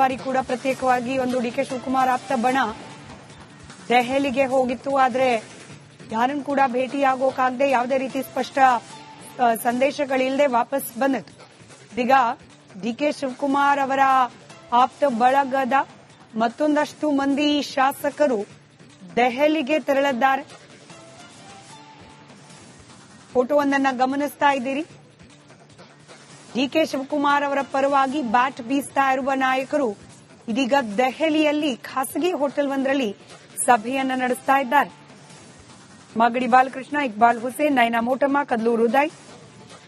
ಬಾರಿ ಕೂಡ ಪ್ರತ್ಯೇಕವಾಗಿ ಒಂದು ಡಿ ಕೆ ಶಿವಕುಮಾರ್ ಆಪ್ತ ಬಣ ದೆಹಲಿಗೆ ಹೋಗಿತ್ತು. ಆದ್ರೆ ಯಾರನ್ನ ಕೂಡ ಭೇಟಿಯಾಗೋಕಾಗದೆ ಯಾವುದೇ ರೀತಿ ಸ್ಪಷ್ಟ ಸಂದೇಶಗಳಿಲ್ಲದೆ ವಾಪಸ್ ಬಂದಿತ್ತು ಇದೀಗ ಡಿ ಕೆ ಶಿವಕುಮಾರ್ ಅವರ ಆಪ್ತ ಬಳಗದ ಮತ್ತೊಂದಷ್ಟು ಮಂದಿ ಶಾಸಕರು ದೆಹಲಿಗೆ ತೆರಳಿದ್ದಾರೆ. ಫೋಟೋವನ್ನ ಗಮನಿಸ್ತಾ ಇದ್ದೀರಿ. ಡಿಕೆ ಶಿವಕುಮಾರ್ ಅವರ ಪರವಾಗಿ ಬ್ಯಾಟ್ ಬೀಸ್ತಾ ಇರುವ ನಾಯಕರು ಇದೀಗ ದೆಹಲಿಯಲ್ಲಿ ಖಾಸಗಿ ಹೋಟೆಲ್ ಒಂದರಲ್ಲಿ ಸಭೆಯನ್ನ ನಡೆಸ್ತಾ ಇದ್ದಾರೆ. ಮಾಗಡಿ ಬಾಲಕೃಷ್ಣ, ಇಕ್ಬಾಲ್ ಹುಸೇನ್, ನೈನಾ ಮೋಟಮ್ಮ ಕದ್ಲೂರು ಉದಯ್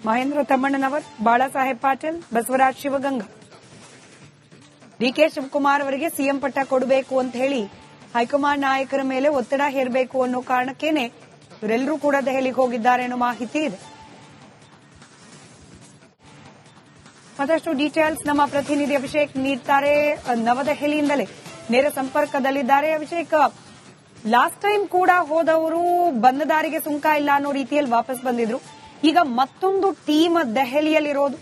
ಮಹೇಂದ್ರ ತಮ್ಮಣ್ಣನವರ್, ಬಾಳಾಸಾಹೇಬ್ ಪಾಟೀಲ್, ಬಸವರಾಜ್ ಶಿವಗಂಗಾ. ಡಿಕೆ ಶಿವಕುಮಾರ್ ಅವರಿಗೆ ಸಿಎಂ ಪಟ್ಟ ಕೊಡಬೇಕು ಅಂತ ಹೇಳಿ ಹೈಕಮಾಂಡ್ ನಾಯಕರ ಮೇಲೆ ಒತ್ತಡ ಹೇರಬೇಕು ಅನ್ನೋ ಕಾರಣಕ್ಕೇನೆ ಇವರೆಲ್ಲರೂ ಕೂಡ ದೆಹಲಿಗೆ ಹೋಗಿದ್ದಾರೆ ಅನ್ನೋ ಮಾಹಿತಿ ಇದೆ. ಮತ್ತಷ್ಟು ಡೀಟೇಲ್ಸ್ ನಮ್ಮ ಪ್ರತಿನಿಧಿ ಅಭಿಷೇಕ್ ನೀಡ್ತಾರೆ, ನವದೆಹಲಿಯಿಂದಲೇ ನೇರ ಸಂಪರ್ಕದಲ್ಲಿದ್ದಾರೆ. ಅಭಿಷೇಕ್ ಲಾಸ್ಟ್ ಟೈಮ್ ಕೂಡ ಹೋದವರು ಬಂದ ದಾರಿಗೆ ಸುಂಕ ಇಲ್ಲ ಅನ್ನೋ ರೀತಿಯಲ್ಲಿ ವಾಪಸ್ ಬಂದಿದ್ರು. ಈಗ ಮತ್ತೊಂದು ಟೀಮ್ ದೆಹಲಿಯಲ್ಲಿರೋದು.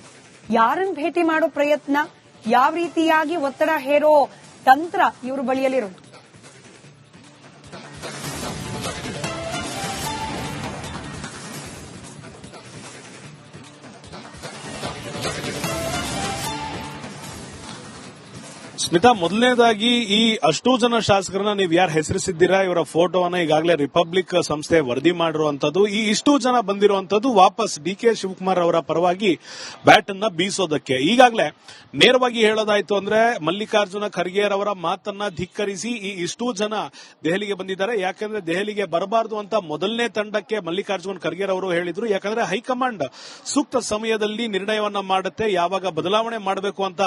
ಯಾರನ್ನ ಭೇಟಿ ಮಾಡೋ ಪ್ರಯತ್ನ, ಯಾವ ರೀತಿಯಾಗಿ ಒತ್ತಡ ಹೇರೋ ತಂತ್ರ ಇವರು ಬಳಿಯಲ್ಲಿರೋದು. ಸ್ಮಿತಾ, ಮೊದಲನೇದಾಗಿ ಈ ಅಷ್ಟೂ ಜನ ಶಾಸಕರನ್ನ ನೀವು ಯಾರು ಹೆಸರಿಸಿದ್ದೀರಾ? ಇವರ ಫೋಟೋವನ್ನ ಈಗಾಗಲೇ ರಿಪಬ್ಲಿಕ್ ಸಂಸ್ಥೆ ವರದಿ ಮಾಡಿರುವಂತದ್ದು ಈ ಇಷ್ಟು ಜನ ಬಂದಿರುವಂತದ್ದು ವಾಪಸ್ ಡಿ ಕೆ ಶಿವಕುಮಾರ್ ಅವರ ಪರವಾಗಿ ಬ್ಯಾಟ್ ಅನ್ನ ಬೀಸೋದಕ್ಕೆ. ಈಗಾಗಲೇ ನೇರವಾಗಿ ಹೇಳೋದಾಯ್ತು ಅಂದ್ರೆ ಮಲ್ಲಿಕಾರ್ಜುನ ಖರ್ಗೆಯರ್ ಅವರ ಮಾತನ್ನ ಧಿಕ್ಕರಿಸಿ ಈ ಇಷ್ಟು ಜನ ದೆಹಲಿಗೆ ಬಂದಿದ್ದಾರೆ. ಯಾಕಂದ್ರೆ ದೆಹಲಿಗೆ ಬರಬಾರದು ಅಂತ ಮೊದಲನೇ ತಂಡಕ್ಕೆ ಮಲ್ಲಿಕಾರ್ಜುನ ಖರ್ಗೆರ್ ಅವರು ಹೇಳಿದ್ರು. ಯಾಕಂದ್ರೆ ಹೈಕಮಾಂಡ್ ಸೂಕ್ತ ಸಮಯದಲ್ಲಿ ನಿರ್ಣಯವನ್ನ ಮಾಡುತ್ತೆ. ಯಾವಾಗ ಬದಲಾವಣೆ ಮಾಡಬೇಕು ಅಂತ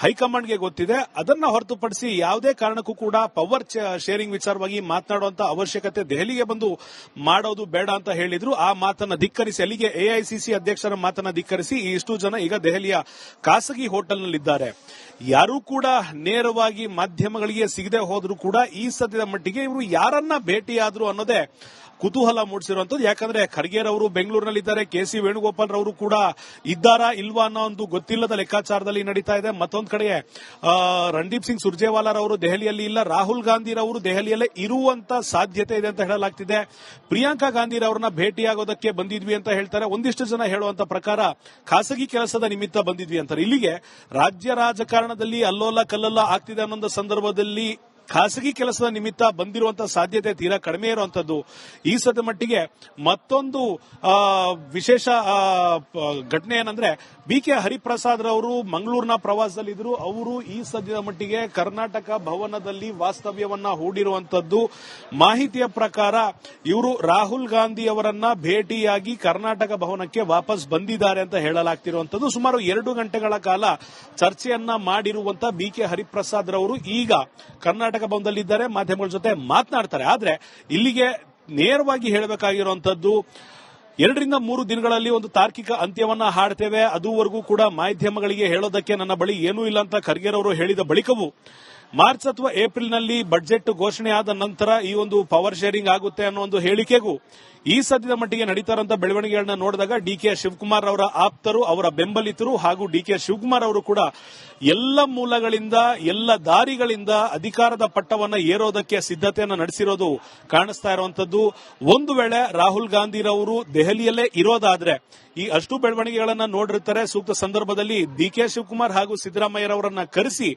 ಹೈಕಮಾಂಡ್ಗೆ ಗೊತ್ತಿದೆ. ಅದನ್ನ ಹೊರತುಪಡಿಸಿ ಯಾವುದೇ ಕಾರಣಕ್ಕೂ ಕೂಡ ಪವರ್ ಶೇರಿಂಗ್ ವಿಚಾರವಾಗಿ ಮಾತನಾಡುವಂತ ಅವಶ್ಯಕತೆ ದೆಹಲಿಗೆ ಬಂದು ಮಾಡೋದು ಬೇಡ ಅಂತ ಹೇಳಿದ್ರು. ಆ ಮಾತನ್ನ ಧಿಕ್ಕರಿಸಿ, ಅಲ್ಲಿಗೆ ಎಐಸಿಸಿ ಅಧ್ಯಕ್ಷರ ಮಾತನ್ನ ಧಿಕ್ಕರಿಸಿ ಇಷ್ಟು ಜನ ಈಗ ದೆಹಲಿಯ ಖಾಸಗಿ ಹೋಟೆಲ್ನಲ್ಲಿದ್ದಾರೆ. ಯಾರೂ ಕೂಡ ನೇರವಾಗಿ ಮಾಧ್ಯಮಗಳಿಗೆ ಸಿಗದೆ ಹೋದ್ರೂ ಕೂಡ ಈ ಸದ್ಯದ ಮಟ್ಟಿಗೆ ಇವರು ಯಾರನ್ನ ಭೇಟಿಯಾದ್ರು ಅನ್ನೋದೇ ಕುತೂಹಲ ಮೂಡಿಸಿರುವಂತದ್ದು ಯಾಕಂದ್ರೆ ಖರ್ಗೆರವರು ಬೆಂಗಳೂರಿನಲ್ಲಿದ್ದಾರೆ, ಕೆ ಸಿ ವೇಣುಗೋಪಾಲ್ ರವರು ಕೂಡ ಇದ್ದಾರಾ ಇಲ್ವಾ ಅನ್ನೋ ಒಂದು ಗೊತ್ತಿಲ್ಲದ ಲೆಕ್ಕಾಚಾರದಲ್ಲಿ ನಡೀತಾ ಇದೆ. ಮತ್ತೊಂದು ಕಡೆ ರಣದೀಪ್ ಸಿಂಗ್ ಸುರ್ಜೇವಾಲಾರವರು ದೆಹಲಿಯಲ್ಲಿ ಇಲ್ಲ, ರಾಹುಲ್ ಗಾಂಧಿ ರವರು ದೆಹಲಿಯಲ್ಲೇ ಇರುವಂತ ಸಾಧ್ಯತೆ ಇದೆ ಅಂತ ಹೇಳಲಾಗ್ತಿದೆ. ಪ್ರಿಯಾಂಕಾ ಗಾಂಧಿ ರವರನ್ನ ಭೇಟಿಯಾಗೋದಕ್ಕೆ ಬಂದಿದ್ವಿ ಅಂತ ಹೇಳ್ತಾರೆ. ಒಂದಿಷ್ಟು ಜನ ಹೇಳುವಂತ ಪ್ರಕಾರ ಖಾಸಗಿ ಕೆಲಸದ ನಿಮಿತ್ತ ಬಂದಿದ್ವಿ ಅಂತಾರೆ. ಇಲ್ಲಿಗೆ ರಾಜ್ಯ ರಾಜಕಾರಣದಲ್ಲಿ ಅಲ್ಲೋಲ ಕಲ್ಲೋಲ ಆಗ್ತಿದೆ ಅನ್ನೋ ಸಂದರ್ಭದಲ್ಲಿ ಖಾಸಗಿ ಕೆಲಸದ ನಿಮಿತ್ತ ಬಂದಿರುವಂತಹ ಸಾಧ್ಯತೆ ತೀರಾ ಕಡಿಮೆ ಇರುವಂತದ್ದು. ಈ ಸದ್ಯ ಮಟ್ಟಿಗೆ ಮತ್ತೊಂದು ವಿಶೇಷ ಘಟನೆ ಏನಂದ್ರೆ ಬಿ ಕೆ ಹರಿಪ್ರಸಾದ್ ರವರು ಮಂಗಳೂರಿನ ಪ್ರವಾಸದಲ್ಲಿದ್ದರು. ಅವರು ಈ ಸದ್ಯದ ಮಟ್ಟಿಗೆ ಕರ್ನಾಟಕ ಭವನದಲ್ಲಿ ವಾಸ್ತವ್ಯವನ್ನ ಹೂಡಿರುವಂತದ್ದು. ಮಾಹಿತಿಯ ಪ್ರಕಾರ ಇವರು ರಾಹುಲ್ ಗಾಂಧಿ ಅವರನ್ನ ಭೇಟಿಯಾಗಿ ಕರ್ನಾಟಕ ಭವನಕ್ಕೆ ವಾಪಸ್ ಬಂದಿದ್ದಾರೆ ಅಂತ ಹೇಳಲಾಗ್ತಿರುವಂತದ್ದು. ಸುಮಾರು ಎರಡು ಗಂಟೆಗಳ ಕಾಲ ಚರ್ಚೆಯನ್ನ ಮಾಡಿರುವಂತಹ ಬಿ ಕೆ ಹರಿಪ್ರಸಾದ್ ರವರು ಈಗ ಕರ್ನಾಟಕ ಭವನದಲ್ಲಿದ್ದಾರೆ, ಮಾಧ್ಯಮಗಳ ಜೊತೆ ಮಾತನಾಡ್ತಾರೆ. ಆದರೆ ಇಲ್ಲಿಗೆ ನೇರವಾಗಿ ಹೇಳಬೇಕಾಗಿರುವಂತದ್ದು ಎರಡರಿಂದ ಮೂರು ದಿನಗಳಲ್ಲಿ ಒಂದು ತಾರ್ಕಿಕ ಅಂತ್ಯವನ್ನ ಹಾಡ್ತೇವೆ. ಅದುವರೆಗೂ ಕೂಡ ಮಾಧ್ಯಮಗಳಿಗೆ ಹೇಳೋದಕ್ಕೆ ನನ್ನ ಬಳಿ ಏನೂ ಇಲ್ಲ ಅಂತ ಖರ್ಗೆರವರು ಹೇಳಿದ ಬಳಿಕವೂ ಮಾರ್ಚ್ ಅಥವಾ ಏಪ್ರಿಲ್ನಲ್ಲಿ ಬಡ್ಜೆಟ್ ಘೋಷಣೆ ಆದ ನಂತರ ಈ ಒಂದು ಪವರ್ ಶೇರಿಂಗ್ ಆಗುತ್ತೆ ಅನ್ನೋ ಒಂದು ಹೇಳಿಕೆಗೂ ಈ ಸದ್ಯದ ಮಟ್ಟಿಗೆ ನಡೀತಾ ಇರುವಂತಹ ಬೆಳವಣಿಗೆಗಳನ್ನ ನೋಡಿದಾಗ ಡಿ ಕೆ ಶಿವಕುಮಾರ್ ಅವರ ಆಪ್ತರು, ಅವರ ಬೆಂಬಲಿತರು ಹಾಗೂ ಡಿ ಕೆ ಶಿವಕುಮಾರ್ ಅವರು ಕೂಡ ಎಲ್ಲ ಮೂಲಗಳಿಂದ, ಎಲ್ಲ ದಾರಿಗಳಿಂದ ಅಧಿಕಾರದ ಪಟ್ಟವನ್ನ ಏರೋದಕ್ಕೆ ಸಿದ್ಧತೆಯನ್ನು ನಡೆಸಿರೋದು ಕಾಣಿಸ್ತಾ ಇರುವಂತದ್ದು. ಒಂದು ವೇಳೆ ರಾಹುಲ್ ಗಾಂಧಿರವರು ದೆಹಲಿಯಲ್ಲೇ ಇರೋದಾದ್ರೆ ಈ ಅಷ್ಟು ಬೆಳವಣಿಗೆಗಳನ್ನ ನೋಡಿರ್ತಾರೆ. ಸೂಕ್ತ ಸಂದರ್ಭದಲ್ಲಿ ಡಿ ಕೆ ಶಿವಕುಮಾರ್ ಹಾಗೂ ಸಿದ್ದರಾಮಯ್ಯರವರನ್ನ ಕರೆಸಿ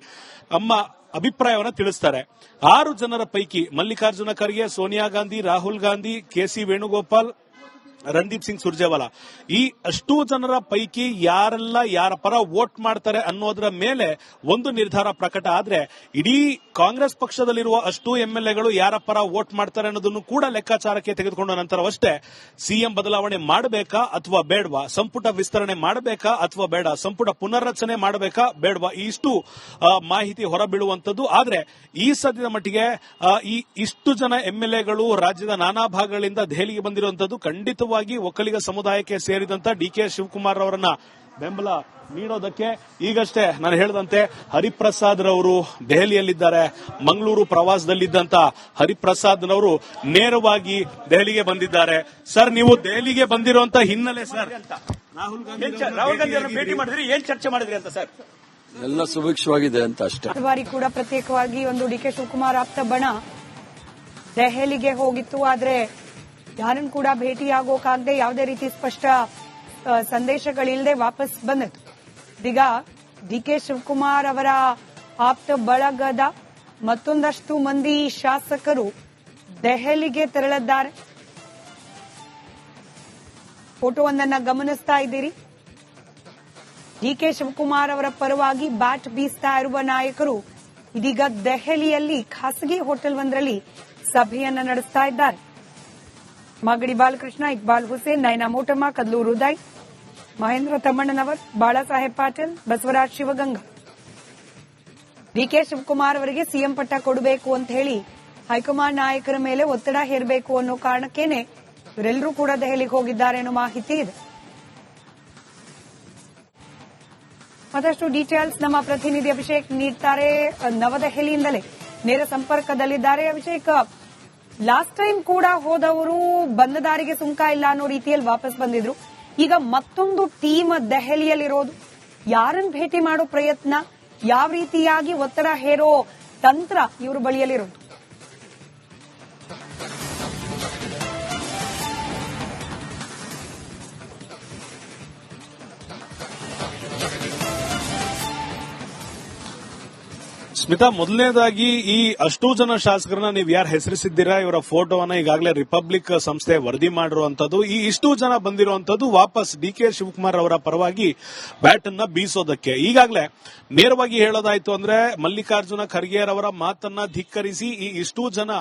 ಅಮ್ಮ ಅಭಿಪ್ರಾಯವನ್ನ ತಿಳಿಸ್ತಾರೆ. ಆರು ಜನರ ಪೈಕಿ ಮಲ್ಲಿಕಾರ್ಜುನ ಖರ್ಗೆ ಸೋನಿಯಾ ಗಾಂಧಿ ರಾಹುಲ್ ಗಾಂಧಿ ಕೆಸಿ ವೇಣುಗೋಪಾಲ್ ರಣದೀಪ್ ಸಿಂಗ್ ಸುರ್ಜೇವಾಲಾ. ಈ ಅಷ್ಟು ಜನರ ಪೈಕಿ ಯಾರೆಲ್ಲ ಯಾರ ಪರ ವೋಟ್ ಮಾಡ್ತಾರೆ ಅನ್ನೋದರ ಮೇಲೆ ಒಂದು ನಿರ್ಧಾರ ಪ್ರಕಟ ಆದ್ರೆ ಇಡೀ ಕಾಂಗ್ರೆಸ್ ಪಕ್ಷದಲ್ಲಿರುವ ಅಷ್ಟು ಎಂಎಲ್ಎಗಳು ಯಾರ ಪರ ವೋಟ್ ಮಾಡ್ತಾರೆ ಅನ್ನೋದನ್ನು ಕೂಡ ಲೆಕ್ಕಾಚಾರಕ್ಕೆ ತೆಗೆದುಕೊಂಡ ನಂತರವಷ್ಟೇ ಸಿಎಂ ಬದಲಾವಣೆ ಮಾಡಬೇಕಾ ಅಥವಾ ಬೇಡವಾ? ಸಂಪುಟ ವಿಸ್ತರಣೆ ಮಾಡಬೇಕಾ ಅಥವಾ ಬೇಡ? ಸಂಪುಟ ಪುನರ್ರಚನೆ ಮಾಡಬೇಕಾ ಬೇಡವಾ? ಇಷ್ಟು ಮಾಹಿತಿ ಹೊರಬೀಳುವಂತದ್ದು ಆದ್ರೆ ಈ ಸದ್ಯದ ಮಟ್ಟಿಗೆ ಈ ಇಷ್ಟು ಜನ ಎಂಎಲ್ಎಗಳು ರಾಜ್ಯದ ನಾನಾ ಭಾಗಗಳಿಂದ ದೆಹಲಿಗೆ ಬಂದಿರುವಂತದ್ದು ಖಂಡಿತವಾಗಿ ಒಕ್ಕಲಿಗ ಸಮುದಾಯಕ್ಕೆ ಸೇರಿದಂತ ಡಿ ಕೆ ಶಿವಕುಮಾರ್ ಅವರನ್ನ ಬೆಂಬಲ ನೀಡೋದಕ್ಕೆ ಈಗಷ್ಟೇ ನಾನು ಹೇಳಿದಂತೆ ಹರಿಪ್ರಸಾದ್ ರವರು ದೆಹಲಿಯಲ್ಲಿದ್ದಾರೆ. ಮಂಗಳೂರು ಪ್ರವಾಸದಲ್ಲಿದ್ದಂತ ಹರಿಪ್ರಸಾದ್ ರವರು ನೇರವಾಗಿ ದೆಹಲಿಗೆ ಬಂದಿದ್ದಾರೆ. ಸರ್ ನೀವು ದೆಹಲಿಗೆ ಬಂದಿರುವಂತ ಹಿನ್ನೆಲೆ ಸರ್. ರಾಹುಲ್ ಗಾಂಧಿ ಭೇಟಿ ಮಾಡಿದ್ರಿ? ಏನ್ ಚರ್ಚೆ ಮಾಡಿದ್ರಿ ಅಂತ ಸರ್? ಎಲ್ಲ ಸುಭಿಕ್ಷವಾಗಿದೆ ಅಂತ ಅಷ್ಟೇ. ಈ ಬಾರಿ ಕೂಡ ಪ್ರತ್ಯೇಕವಾಗಿ ಒಂದು ಡಿ ಕೆ ಶಿವಕುಮಾರ್ ಆಪ್ತ ಬಣ ದೆಹಲಿಗೆ ಹೋಗಿತ್ತು ಆದ್ರೆ ಯಾರನ್ನು ಕೂಡ ಭೇಟಿಯಾಗೋಕಾಗದೆ ಯಾವುದೇ ರೀತಿ ಸ್ಪಷ್ಟ ಸಂದೇಶಗಳಿಲ್ಲದೆ ವಾಪಸ್ ಬಂದಿತ್ತು ಇದೀಗ ಡಿ ಕೆ ಶಿವಕುಮಾರ್ ಅವರ ಆಪ್ತ ಬಳಗದ ಮತ್ತೊಂದಷ್ಟು ಮಂದಿ ಶಾಸಕರು ದೆಹಲಿಗೆ ತೆರಳಿದ್ದಾರೆ. ಫೋಟೋವೊಂದನ್ನ ಗಮನಿಸ್ತಾ ಇದ್ದೀರಿ. ಡಿ ಕೆ ಶಿವಕುಮಾರ್ ಅವರ ಪರವಾಗಿ ಬ್ಯಾಟ್ ಬೀಸ್ತಾ ಇರುವ ನಾಯಕರು ಇದೀಗ ದೆಹಲಿಯಲ್ಲಿ ಖಾಸಗಿ ಹೋಟೆಲ್ ಒಂದರಲ್ಲಿ ಸಭೆಯನ್ನ ನಡೆಸ್ತಾ ಇದ್ದಾರೆ. ಮಾಗಡಿ ಬಾಲಕೃಷ್ಣ, ಇಕ್ಬಾಲ್ ಹುಸೇನ್ ನಯನಾ ಮೋಟಮ್ಮ ಕದ್ಲೂರು ಉದಯ್ ಮಹೇಂದ್ರ ತಮ್ಮಣ್ಣನವರ್, ಬಾಳಾಸಾಹೇಬ್ ಪಾಟೀಲ್, ಬಸವರಾಜ್ ಶಿವಗಂಗಾ. ಡಿಕೆ ಶಿವಕುಮಾರ್ ಅವರಿಗೆ ಸಿಎಂ ಪಟ್ಟ ಕೊಡಬೇಕು ಅಂತ ಹೇಳಿ ಹೈಕಮಾಂಡ್ ನಾಯಕರ ಮೇಲೆ ಒತ್ತಡ ಹೇರಬೇಕು ಅನ್ನೋ ಕಾರಣಕ್ಕೇನೆ ಇವರೆಲ್ಲರೂ ಕೂಡ ದೆಹಲಿಗೆ ಹೋಗಿದ್ದಾರೆ ಅನ್ನೋ ಮಾಹಿತಿ ಇದೆ. ಮತ್ತಷ್ಟು ಡೀಟೇಲ್ಸ್ ನಮ್ಮ ಪ್ರತಿನಿಧಿ ಅಭಿಷೇಕ್ ನೀಡ್ತಾರೆ. ನವದೆಹಲಿಯಿಂದಲೇ ನೇರ ಸಂಪರ್ಕದಲ್ಲಿದ್ದಾರೆ ಅಭಿಷೇಕ್. ಲಾಸ್ಟ್ ಟೈಮ್ ಕೂಡ ಹೋದವರು ಬಂದ ದಾರಿಗೆ ಸುಂಕ ಇಲ್ಲ ಅನ್ನೋ ರೀತಿಯಲ್ಲಿ ವಾಪಸ್ ಬಂದಿದ್ರು. ಈಗ ಮತ್ತೊಂದು ಟೀಮ್ ದೆಹಲಿಯಲ್ಲಿರೋದು. ಯಾರನ್ನ ಭೇಟಿ ಮಾಡೋ ಪ್ರಯತ್ನ, ಯಾವ ರೀತಿಯಾಗಿ ಒತ್ತಡ ಹೇರೋ ತಂತ್ರ ಇವ್ರ ಬಳಿಯಲ್ಲಿರೋದು. ಸ್ಮಿತಾ, ಮೊದಲನೇದಾಗಿ ಈ ಅಷ್ಟೂ ಜನ ಶಾಸಕರನ್ನ ನೀವು ಯಾರು ಹೆಸರಿಸಿದ್ದೀರಾ? ಇವರ ಫೋಟೋವನ್ನ ಈಗಾಗಲೇ ರಿಪಬ್ಲಿಕ್ ಸಂಸ್ಥೆ ವರದಿ ಮಾಡಿರುವಂತದ್ದು ಈ ಇಷ್ಟು ಜನ ಬಂದಿರುವಂತದ್ದು ವಾಪಸ್ ಡಿ ಕೆ ಶಿವಕುಮಾರ್ ಅವರ ಪರವಾಗಿ ಬ್ಯಾಟ್ ಅನ್ನ ಬೀಸೋದಕ್ಕೆ. ಈಗಾಗಲೇ ನೇರವಾಗಿ ಹೇಳೋದಾಯ್ತು ಅಂದ್ರೆ ಮಲ್ಲಿಕಾರ್ಜುನ ಖರ್ಗೆರವರ ಅವರ ಮಾತನ್ನ ಧಿಕ್ಕರಿಸಿ ಈ ಇಷ್ಟು ಜನ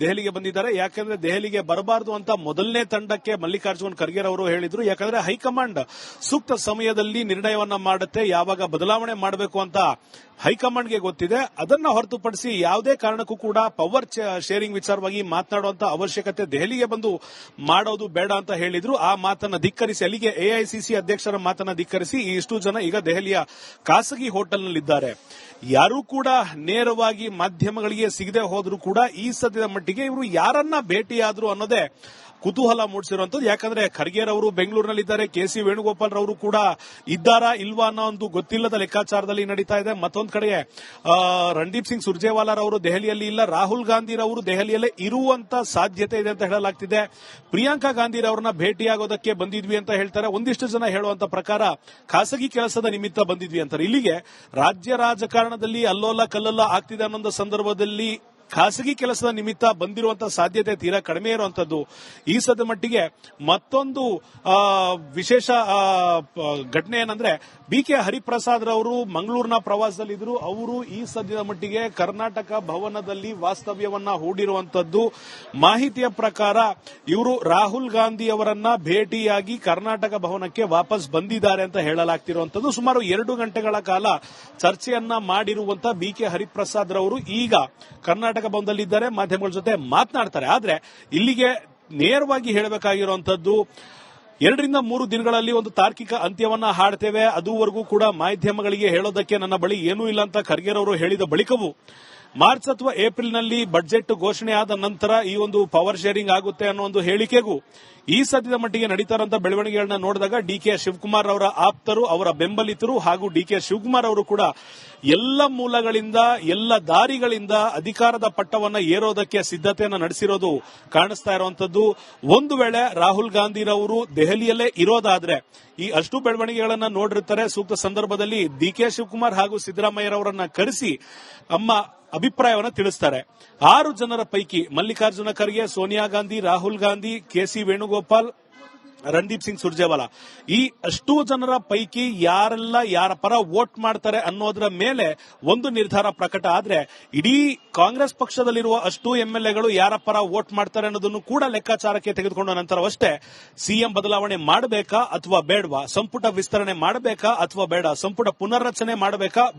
ದೆಹಲಿಗೆ ಬಂದಿದ್ದಾರೆ. ಯಾಕಂದ್ರೆ ದೆಹಲಿಗೆ ಬರಬಾರದು ಅಂತ ಮೊದಲನೇ ತಂಡಕ್ಕೆ ಮಲ್ಲಿಕಾರ್ಜುನ ಖರ್ಗೆರವರು ಹೇಳಿದ್ರು. ಯಾಕಂದ್ರೆ ಹೈಕಮಾಂಡ್ ಸೂಕ್ತ ಸಮಯದಲ್ಲಿ ನಿರ್ಣಯವನ್ನ ಮಾಡುತ್ತೆ. ಯಾವಾಗ ಬದಲಾವಣೆ ಮಾಡಬೇಕು ಅಂತ ಹೈಕಮಾಂಡ್ಗೆ ಗೊತ್ತಿದೆ. ಅದನ್ನ ಹೊರತುಪಡಿಸಿ ಯಾವುದೇ ಕಾರಣಕ್ಕೂ ಕೂಡ ಪವರ್ ಶೇರಿಂಗ್ ವಿಚಾರವಾಗಿ ಮಾತನಾಡುವಂತ ಅವಶ್ಯಕತೆ ದೆಹಲಿಗೆ ಬಂದು ಮಾಡೋದು ಬೇಡ ಅಂತ ಹೇಳಿದ್ರು. ಆ ಮಾತನ್ನ ಧಿಕ್ಕರಿಸಿ, ಅಲ್ಲಿಗೆ ಎಐಸಿಸಿ ಅಧ್ಯಕ್ಷರ ಮಾತನ್ನ ಧಿಕ್ಕರಿಸಿ ಇಷ್ಟು ಜನ ಈಗ ದೆಹಲಿಯ ಖಾಸಗಿ ಹೋಟೆಲ್ನಲ್ಲಿದ್ದಾರೆ. ಯಾರೂ ಕೂಡ ನೇರವಾಗಿ ಮಾಧ್ಯಮಗಳಿಗೆ ಸಿಗದೆ ಹೋದ್ರೂ ಕೂಡ ಈ ಸದ್ಯದ ಮಟ್ಟಿಗೆ ಇವರು ಯಾರನ್ನ ಭೇಟಿಯಾದ್ರು ಅನ್ನೋದೇ ಕುತೂಹಲ ಮೂಡಿಸಿರುವಂತದ್ದು ಯಾಕಂದ್ರೆ ಖರ್ಗೆರ್ ಅವರು ಬೆಂಗಳೂರಿನಲ್ಲಿದ್ದಾರೆ ಕೆ ಸಿ ವೇಣುಗೋಪಾಲ್ ರವರು ಕೂಡ ಇದ್ದಾರಾ ಇಲ್ವಾ ಅನ್ನೋ ಒಂದು ಗೊತ್ತಿಲ್ಲದ ಲೆಕ್ಕಾಚಾರದಲ್ಲಿ ನಡೀತಾ ಇದೆ. ಮತ್ತೊಂದು ಕಡೆ ಆ, ರಣದೀಪ್ ಸಿಂಗ್ ಸುರ್ಜೇವಾಲಾ ಅವರು ದೆಹಲಿಯಲ್ಲಿ ಇಲ್ಲ ರಾಹುಲ್ ಗಾಂಧಿ ರವರು ದೆಹಲಿಯಲ್ಲೇ ಇರುವಂತ ಸಾಧ್ಯತೆ ಇದೆ ಅಂತ ಹೇಳಲಾಗ್ತಿದೆ. ಪ್ರಿಯಾಂಕಾ ಗಾಂಧಿ ಅವರನ್ನ ಭೇಟಿಯಾಗೋದಕ್ಕೆ ಬಂದಿದ್ವಿ ಅಂತ ಹೇಳ್ತಾರೆ. ಒಂದಿಷ್ಟು ಜನ ಹೇಳುವಂತ ಪ್ರಕಾರ ಖಾಸಗಿ ಕೆಲಸದ ನಿಮಿತ್ತ ಬಂದಿದ್ವಿ ಅಂತಾರೆ. ಇಲ್ಲಿಗೆ ರಾಜ್ಯ ರಾಜಕಾರಣದಲ್ಲಿ ಅಲ್ಲೋಲ ಕಲ್ಲೋಲ ಆಗ್ತಿದೆ ಅನ್ನೋ ಸಂದರ್ಭದಲ್ಲಿ ಖಾಸಗಿ ಕೆಲಸದ ನಿಮಿತ್ತ ಬಂದಿರುವಂತಹ ಸಾಧ್ಯತೆ ತೀರಾ ಕಡಿಮೆ ಇರುವಂತದ್ದು. ಈ ಸದ್ಯ ಮಟ್ಟಿಗೆ ಮತ್ತೊಂದು ವಿಶೇಷ ಘಟನೆ ಏನಂದ್ರೆ ಬಿ ಕೆ ಹರಿಪ್ರಸಾದ್ ರವರು ಮಂಗಳೂರಿನ ಪ್ರವಾಸದಲ್ಲಿದ್ದರು. ಅವರು ಈ ಸದ್ಯದ ಮಟ್ಟಿಗೆ ಕರ್ನಾಟಕ ಭವನದಲ್ಲಿ ವಾಸ್ತವ್ಯವನ್ನ ಹೂಡಿರುವಂತದ್ದು. ಮಾಹಿತಿಯ ಪ್ರಕಾರ ಇವರು ರಾಹುಲ್ ಗಾಂಧಿ ಅವರನ್ನ ಭೇಟಿಯಾಗಿ ಕರ್ನಾಟಕ ಭವನಕ್ಕೆ ವಾಪಸ್ ಬಂದಿದ್ದಾರೆ ಅಂತ ಹೇಳಲಾಗ್ತಿರುವಂತದ್ದು. ಸುಮಾರು ಎರಡು ಗಂಟೆಗಳ ಕಾಲ ಚರ್ಚೆಯನ್ನ ಮಾಡಿರುವಂತಹ ಬಿ ಕೆ ಹರಿಪ್ರಸಾದ್ ರವರು ಈಗ ಕರ್ನಾಟಕ ಭವನದಲ್ಲಿದ್ದಾರೆ, ಮಾಧ್ಯಮಗಳ ಜೊತೆ ಮಾತನಾಡ್ತಾರೆ. ಆದರೆ ಇಲ್ಲಿಗೆ ನೇರವಾಗಿ ಹೇಳಬೇಕಾಗಿರುವಂತದ್ದು ಎರಡರಿಂದ ಮೂರು ದಿನಗಳಲ್ಲಿ ಒಂದು ತಾರ್ಕಿಕ ಅಂತ್ಯವನ್ನ ಹಾಡ್ತೇವೆ. ಅದುವರೆಗೂ ಕೂಡ ಮಾಧ್ಯಮಗಳಿಗೆ ಹೇಳೋದಕ್ಕೆ ನನ್ನ ಬಳಿ ಏನೂ ಇಲ್ಲ ಅಂತ ಖರ್ಗೆರವರು ಹೇಳಿದ ಬಳಿಕವೂ ಮಾರ್ಚ್ ಅಥವಾ ಏಪ್ರಿಲ್ನಲ್ಲಿ ಬಜೆಟ್ ಘೋಷಣೆ ಆದ ನಂತರ ಈ ಒಂದು ಪವರ್ ಶೇರಿಂಗ್ ಆಗುತ್ತೆ ಅನ್ನೋ ಒಂದು ಹೇಳಿಕೆಗೂ ಈ ಸದ್ಯದ ಮಟ್ಟಿಗೆ ನಡೀತಾರಂತ ಬೆಳವಣಿಗೆಗಳನ್ನ ನೋಡಿದಾಗ ಡಿ ಕೆ ಶಿವಕುಮಾರ್ ಅವರ ಆಪ್ತರು, ಅವರ ಬೆಂಬಲಿತರು ಹಾಗೂ ಡಿ ಕೆ ಶಿವಕುಮಾರ್ ಅವರು ಕೂಡ ಎಲ್ಲ ಮೂಲಗಳಿಂದ, ಎಲ್ಲ ದಾರಿಗಳಿಂದ ಅಧಿಕಾರದ ಪಟ್ಟವನ್ನ ಏರೋದಕ್ಕೆ ಸಿದ್ಧತೆಯನ್ನು ನಡೆಸಿರೋದು ಕಾಣಿಸ್ತಾ ಇರುವಂತದ್ದು ಒಂದು ವೇಳೆ ರಾಹುಲ್ ಗಾಂಧಿರವರು ದೆಹಲಿಯಲ್ಲೇ ಇರೋದಾದ್ರೆ ಈ ಅಷ್ಟು ಬೆಳವಣಿಗೆಗಳನ್ನ ನೋಡಿರ್ತಾರೆ. ಸೂಕ್ತ ಸಂದರ್ಭದಲ್ಲಿ ಡಿ ಕೆ ಶಿವಕುಮಾರ್ ಹಾಗೂ ಸಿದ್ದರಾಮಯ್ಯರವರನ್ನ ಕರೆಸಿ, ಅಮ್ಮ ಅಭಿಪ್ರಾಯವನ್ನ ತಿಳಿಸ್ತಾರೆ. ಆರು ಜನರ ಪೈಕಿ ಮಲ್ಲಿಕಾರ್ಜುನ ಖರ್ಗೆ, ಸೋನಿಯಾ ಗಾಂಧಿ, ರಾಹುಲ್ ಗಾಂಧಿ ಕೆಸಿ ವೇಣುಗೋಪಾಲ್, ರಣದೀಪ್ ಸಿಂಗ್ ಸುರ್ಜೇವಾಲಾ. ಈ ಅಷ್ಟೂ ಜನರ ಪೈಕಿ ಯಾರೆಲ್ಲ ಯಾರ ಪರ ವೋಟ್ ಮಾಡ್ತಾರೆ ಅನ್ನೋದರ ಮೇಲೆ ಒಂದು ನಿರ್ಧಾರ ಪ್ರಕಟ ಆದ್ರೆ ಇಡೀ ಕಾಂಗ್ರೆಸ್ ಪಕ್ಷದಲ್ಲಿರುವ ಅಷ್ಟು ಎಂಎಲ್ಎಗಳು ಯಾರ ಪರ ವೋಟ್ ಮಾಡ್ತಾರೆ ಅನ್ನೋದನ್ನು ಕೂಡ ಲೆಕ್ಕಾಚಾರಕ್ಕೆ ತೆಗೆದುಕೊಂಡ ನಂತರವಷ್ಟೇ ಸಿಎಂ ಬದಲಾವಣೆ ಮಾಡಬೇಕಾ ಅಥವಾ ಬೇಡವಾ? ಸಂಪುಟ ವಿಸ್ತರಣೆ ಮಾಡಬೇಕಾ ಅಥವಾ ಬೇಡ? ಸಂಪುಟ ಪುನರ್ರಚನೆ ಮಾಡಬೇಕಾ?